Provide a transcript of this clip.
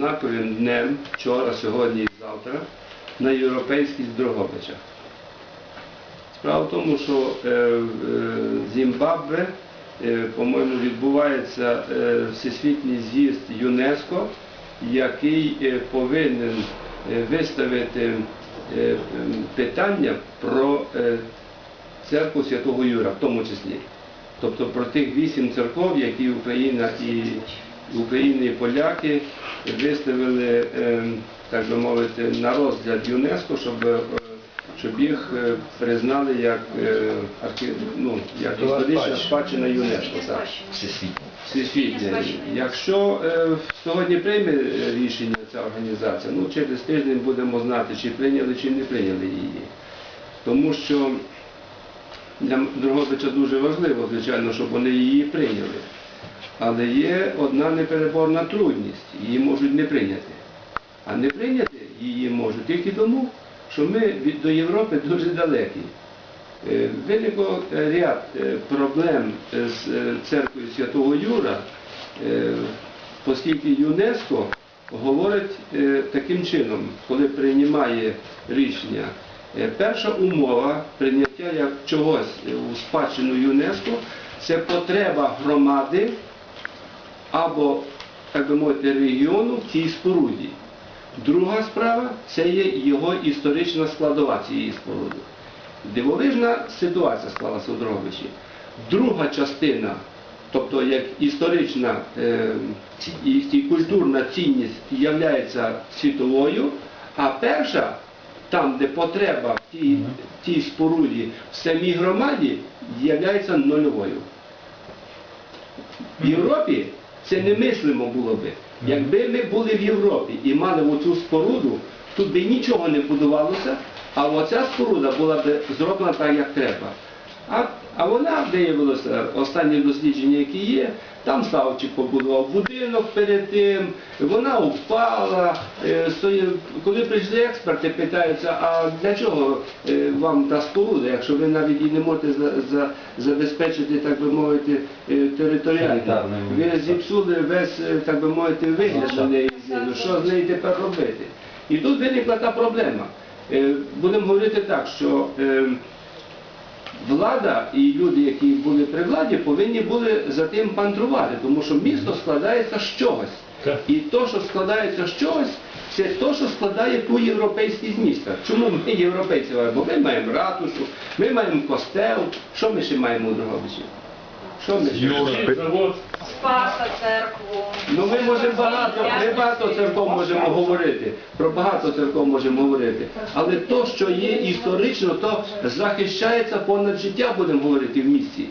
знаковим днем вчора, сьогодні і завтра на європейських Дрогобичах. Справа в тому, що е, в е, Зімбабве, е, по-моєму, відбувається всесвітній з'їзд ЮНЕСКО, який повинен виставити питання про церкву Святого Юра, в тому числі. Тобто про тих вісім церков, які Україна і Україна і поляки виставили, е, так би мовити, на розгляд ЮНЕСКО, щоб, е, щоб їх е, признали як, е, ну, як історична спадщина ЮНЕСКо. Так. Всесвітня. Якщо е, сьогодні прийме рішення ця організація, ну через тиждень будемо знати, чи прийняли, чи не прийняли її. Тому що для Дрогобича дуже важливо, звичайно, щоб вони її прийняли. Але є одна непереборна трудність, її можуть не прийняти. А не прийняти її можуть тільки тому, що ми від, до Європи дуже далекі. Е, Виникло е, ряд е, проблем з церквою Святого Юра, оскільки ЮНЕСКО говорить таким чином, коли приймає рішення. Перша умова прийняття чогось у спадщину ЮНЕСКО це потреба громади або, так би мовити, регіону в цій споруді. Друга справа це є його історична складова цієї споруди. Дивовижна ситуація склалася у Дрогобичі. Друга частина, тобто як історична е, і, культурна цінність являється світовою, а перша, там, де потреба в тій, тій споруді в самій громаді, являється нульовою. В Європі це немислимо було би. Якби ми були в Європі і мали оцю споруду, тут би нічого не будувалося, а оця споруда була б зроблена так, як треба. А, а вона виявилося, останні дослідження, які є, там Савчик побудував будинок перед тим, вона впала. е, Коли прийшли експерти, питаються, а для чого е, вам та споруда, якщо ви навіть і не можете за, за, забезпечити, так би мовити, е, територіально. Санітарним. Ви зіпсули весь, так би мовити, вигляд на неї, ну, що з нею тепер робити? І тут виникла та проблема. Будемо говорити так, що е, влада і люди, які були при владі, повинні були за тим пантрувати, тому що місто складається з чогось. І то, що складається з чогось, це те, що складає ту європейськість міста. Чому ми європейці? Бо ми маємо ратушу, ми маємо костел. Що ми ще маємо у Дрогобичі? Що ми ще? Завод. Спаса церкву. Ну ми можемо багато, ми багато церков можемо говорити, про багато церков можемо говорити. Але то, що є історично, то захищається понад життя, будемо говорити в місті.